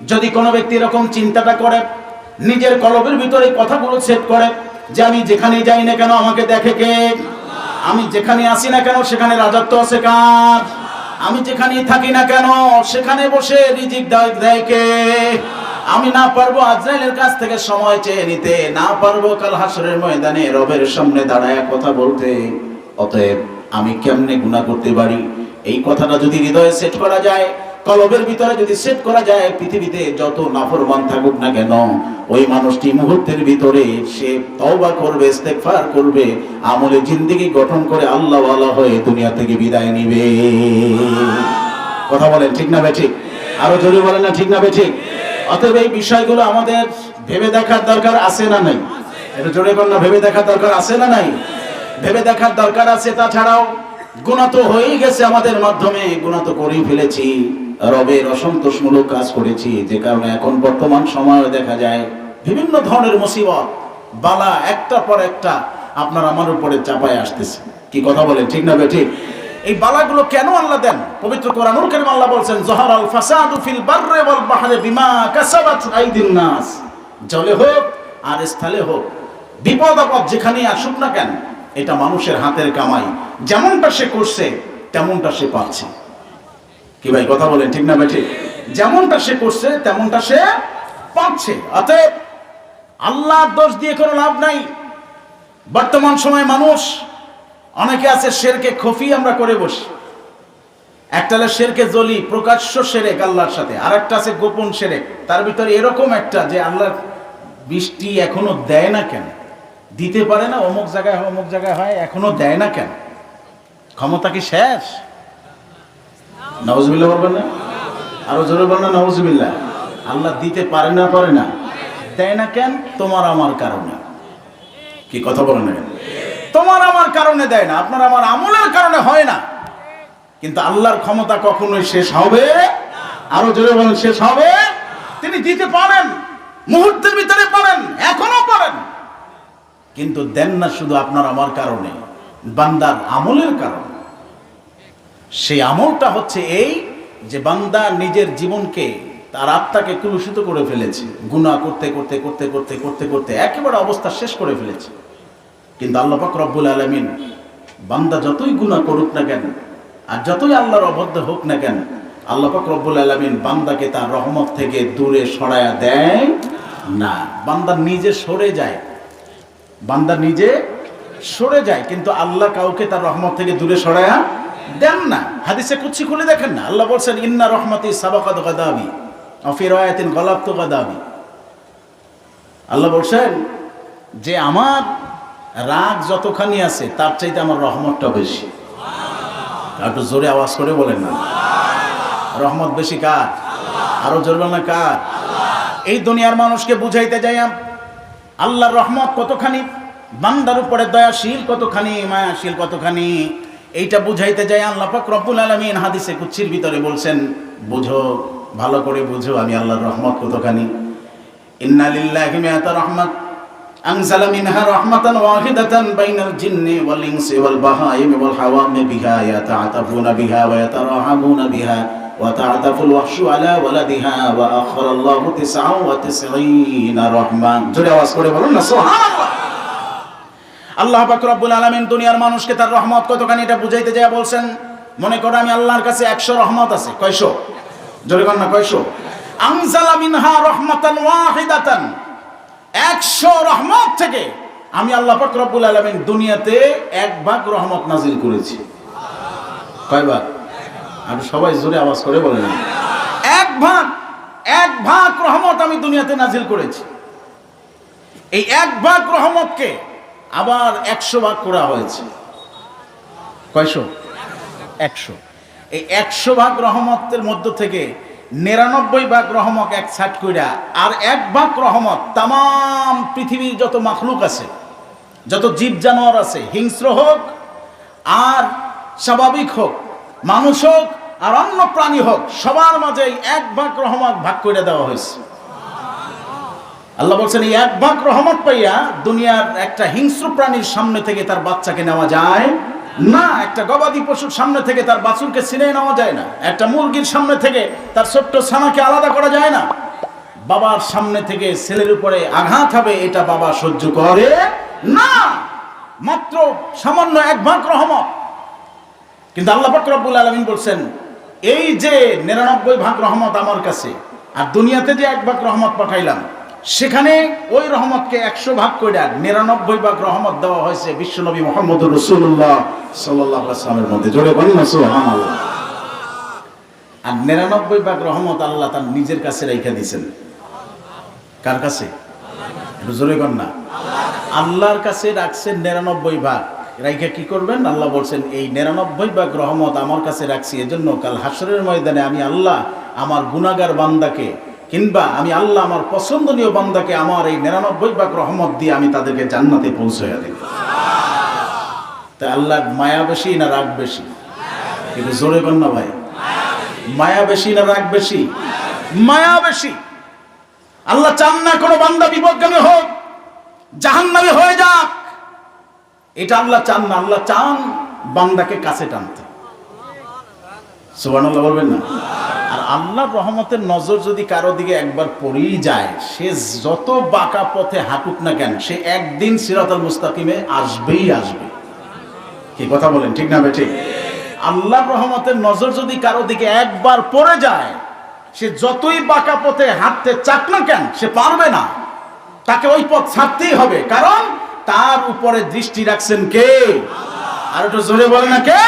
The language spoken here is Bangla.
যদি কোনো ব্যক্তি এরকম চিন্তাটা করে, নিজের কলবের ভিতরে কথাগুলো সেট করে যে আমি যেখানে যাই না কেন আমাকে দেখে কে? আমি যেখানে আসি না কেন সেখানে রাজত্ব আছে কার? আমি যেখানেই থাকি না কেন সেখানে বসে রিজিক দেয় কে? আমি না পারব আজরাইলের কাছ থেকে সময় চেয়ে নিতে, না পারব কাল হাসরের ময়দানে রবের সামনে দাঁড়ায় কথা বলতে। অতএব আমি কেমনে গুনাহ করতে পারি? এই কথাটা যদি হৃদয়ে সেট করা যায় কলবের ভিতরে যদি সেট করা যায়, পৃথিবীতে যত নাফরমান থাকুক না কেন, ওই মানুষটি মুহূর্তের ভিতরে সে তওবা করবে, ইস্তেগফার করবে, আমলে জিন্দেগি গঠন করে আল্লাহ ওয়ালা হয়ে দুনিয়া থেকে বিদায় নিবে। কথা বলেন, ঠিক না বেঠিক আরও জোরে বলেন না, ঠিক না বেঠিক অতএব এই বিষয়গুলো আমাদের ভেবে দেখার দরকার আছে না নাই? এটা জোরে বল না, ভেবে দেখার দরকার আছে না নাই? ভেবে দেখার দরকার আছে, তাছাড়াও গুণা তো হয়েই গেছে আমাদের মাধ্যমে গুণা তো করেই ফেলেছি। রবের অসন্তোষমূলক কাজ করেছি, যে কারণে এখন বর্তমান সময়ে দেখা যায় বিভিন্ন ধরনের মুসিবত, বালা একটা পর একটা আপনার আমার উপরে চাপায় আসতেছে। কি কথা বলেন, ঠিক না ঠিক এই বালাগুলো কেন আল্লাহ দেন? পবিত্র কোরআনুল কারীম আল্লাহ বলছেন, জহর আল ফাসাদু ফিল বাররে ওয়াল বাহরে বিমা কাসাবাত আইদিন নাস। জলে হোক আর স্থলে হোক, বিপদ আপদ যেখানেই আসুক না কেন, এটা মানুষের হাতের কামাই। যেমনটা সে করছে, তেমনটা সে পাচ্ছে। কি ভাই, কথা বলেন, ঠিক না ভাই, ঠিক? যেমনটা সে করছে, তেমনটা সে পাচ্ছে। অতএব আল্লাহর দোষ দিয়ে কোনো লাভ নাই। বর্তমান সময় মানুষ, অনেকে আছে শেরকে খফি আমরা করে বসি। একটা শেরকে জলি, প্রকাশ্য সেরেক আল্লাহর সাথে। আর একটা আছে গোপন সেরেক তার ভিতরে এরকম একটা যে আল্লাহর বৃষ্টি এখনও দেয় না কেন? দিতে পারে না, অমুক জায়গায় অমুক জায়গায় হয়, এখনও দেয় না কেন? ক্ষমতা কি শেষ? নওয়াজবিল্লাহ বলবেন না? আরও জোরে বলেন না নওয়াজবিল্লাহ আল্লাহ দিতে পারে না পারে না। দেয় না কেন? তোমার আমার কারণে। কি কথা বলেন না? তোমার আমার কারণে দেয় না, আপনার আমার আমলের কারণে হয় না। কিন্তু আল্লাহর ক্ষমতা কখনোই শেষ হবে আরও জোরে বলেন, শেষ হবে তিনি দিতে পারেন, মুহূর্তের ভিতরে পারেন, এখনও পারেন। কিন্তু দেন না শুধু আপনার আমার কারণে, বান্দার আমলের কারণে। সেই আমলটা হচ্ছে এই যে বান্দা নিজের জীবনকে তার আত্মাকে কলুষিত করে ফেলেছে। গুনাহ করতে করতে করতে করতে করতে করতে একেবারে অবস্থা শেষ করে ফেলেছে। কিন্তু আল্লাহ পাক রব্বুল আলমিন বান্দা যতই গুনাহ করুক না কেন, আর যতই আল্লাহর অবদ্ধ হোক না কেন, আল্লাহ পাক রব্বুল আলমিন বান্দাকে তার রহমত থেকে দূরে সরায়া দেয় না। বান্দা নিজে সরে যায়। বান্দা নিজে সরে যায়, কিন্তু আল্লাহ কাউকে তার রহমত থেকে দূরে সরায়া দেন না। হাদিসে কুচ্ছি খুলে দেখেন না। আল্লাহ বলছেন, ইন্না রহমতি সাবাকাত গাদাবি অফির আয়াতিন গলাপ্ত গাদাবি। আল্লাহ বলছেন, যে আমার রাগ যতখানি আছে, তার চাইতে আমার রহমতটা বেশি। একটু জোরে আওয়াজ করে বলেন না। রহমত বেশি কার? আরও জোরে না কার? এই দুনিয়ার মানুষকে বুঝাইতে যাই আল্লাহর রহমত কতখানি, বান্দার উপরে দয়াশীল কতখানি, মায়াশীল কতখানি এইটা বুঝাইতে যাই আল্লাহ পাক রব্বুল আলমিন হাদিসে কুচ্ছির ভিতরে বলছেন, বুঝো, ভালো করে বুঝো, আমি আল্লাহর রহমত কতখানি? ইন্নালিল্লাহি মিয়াতা রহমত, আনজালা মিনহা রাহমাতান ওয়াহিদাতান বাইনাল জিন্নি ওয়াল ইনসি ওয়াল বাহাইম ওয়াল হাওয়ামি বিহা ইয়াতাআতাফুনা বিহা ওয়া ইয়াতারাহামুনা বিহা ওয়া তাআতাফুল ওয়াহশু আলা ওয়ালাদিহা ওয়া আখরাল্লাহু 99 রাহমান। জোরে আওয়াজ করে বলুন না, সুবহানাল্লাহ। আল্লাহ রব্বুল আলামিন দুনিয়ার মানুষকে তার রহমত কতখানি এটা বুঝাইতে যায় বলছেন? মনে করো আমি আল্লাহর কাছে একশো রহমত আছে। কয়শো? জোরে না, কয়শো? আনজালা মিনহা রহমাতান ওয়াহিদাতান। একশো রহমত থেকে আমি আল্লাহ পাক রব্বুল দুনিয়াতে এক ভাগ রহমত নাজিল করেছি। কয় ভাগ? আর সবাই জোরে আওয়াজ করে বলেন। এক ভাগ এক ভাগ রহমত আমি দুনিয়াতে নাজিল করেছি। এই এক ভাগ রহমতকে আবার একশো ভাগ করা হয়েছে। কয়শো? একশো। এই একশো ভাগ রহমতের মধ্য থেকে নিরানব্বই ভাগ রহমত এক ছাট কইরা আর এক ভাগ রহমত তাম পৃথিবীর যত মাখলুক আছে, যত জীব জানোয়ার আছে, হিংস্র হোক আর স্বাভাবিক হোক, মানুষ হোক আর অন্য প্রাণী হোক, সবার মাঝে এক ভাগ রহমত ভাগ করে দেওয়া হয়েছে। আল্লাহ বলছেন, এই এক ভাগ রহমত পাইয়া দুনিয়ার একটা হিংস্র প্রাণীর সামনে থেকে তার বাচ্চাকে নেওয়া যায় না, একটা গবাদি পশুর সামনে থেকে তার বাছুরকে ছিনে নেওয়া যায় না, একটা মুরগির সামনে থেকে তার ছোট্ট ছানাকে আলাদা করা যায় না। বাবার সামনে থেকে ছেলের উপরে আঘাত হবে, এটা বাবা সহ্য করে না। মাত্র সামান্য এক ভাগ রহমত। কিন্তু আল্লাহ রব্বুল আলামিন বলছেন, এই যে নিরানব্বই ভাগ রহমত আমার কাছে, আর দুনিয়াতে যে এক ভাগ রহমত পাঠাইলাম সেখানে ওই রহমতকে একশো ভাগ করে নিরানব্বই ভাগ রহমত দেওয়া হয়েছে বিশ্বনবী মোহাম্মদ রসুল্লাহ সাল্লাহ আসলামের মধ্যে। জোরে বলেন আর নিরানব্বই ভাগ রহমত আল্লাহ তার নিজের কাছে রেখে দিয়েছেন। কার কাছে? জোরে কর না। আল্লাহর কাছে রাখছেন নিরানব্বই ভাগ। রাইখা কি করবেন? আল্লাহ বলছেন, এই নিরানব্বই ভাগ রহমত আমার কাছে রাখছি। এজন্য কাল হাসরের ময়দানে আমি আল্লাহ আমার গুনাগার বান্দাকে কিংবা আমি আল্লাহ আমার পছন্দনীয় বান্দাকে আমার এই নিরানব্বই ভাগ রহমত দিয়ে আমি তাদেরকে জান্নাতে পৌঁছাইয়া দেব। তা আল্লাহ মায়া বেশি না রাগ বেশি? কিন্তু জোরে না ভাই। মায়া বেশি না রাগ বেশি? মায়া বেশি। আল্লাহ চান না কোনো বান্দা বিপদগামী হোক, জাহান্নামী হয়ে যাক। এটা আল্লাহ চান না, আল্লাহ চান বান্দাকে কাছে টানতে। সুবহানাল্লাহ বলবেন না? আর আল্লাহর রহমতের নজর যদি কারও দিকে একবার পড়েই যায়, সে যত বাঁকা পথে হাঁটুক না কেন, সে একদিন সিরাতাল মুস্তাকিমে আসবেই আসবে। কি কথা বলেন, ঠিক না বেঠিক আল্লাহর রহমতের নজর যদি কারও দিকে একবার পড়ে যায়, সে যতই বাঁকা পথে হাঁটতে চাক না কেন, সে পারবে না। তাকে ওই পথ ছাড়তেই হবে। কারণ তার উপরে দৃষ্টি রাখছেন কে? আর একটু জোরে বলে না কে?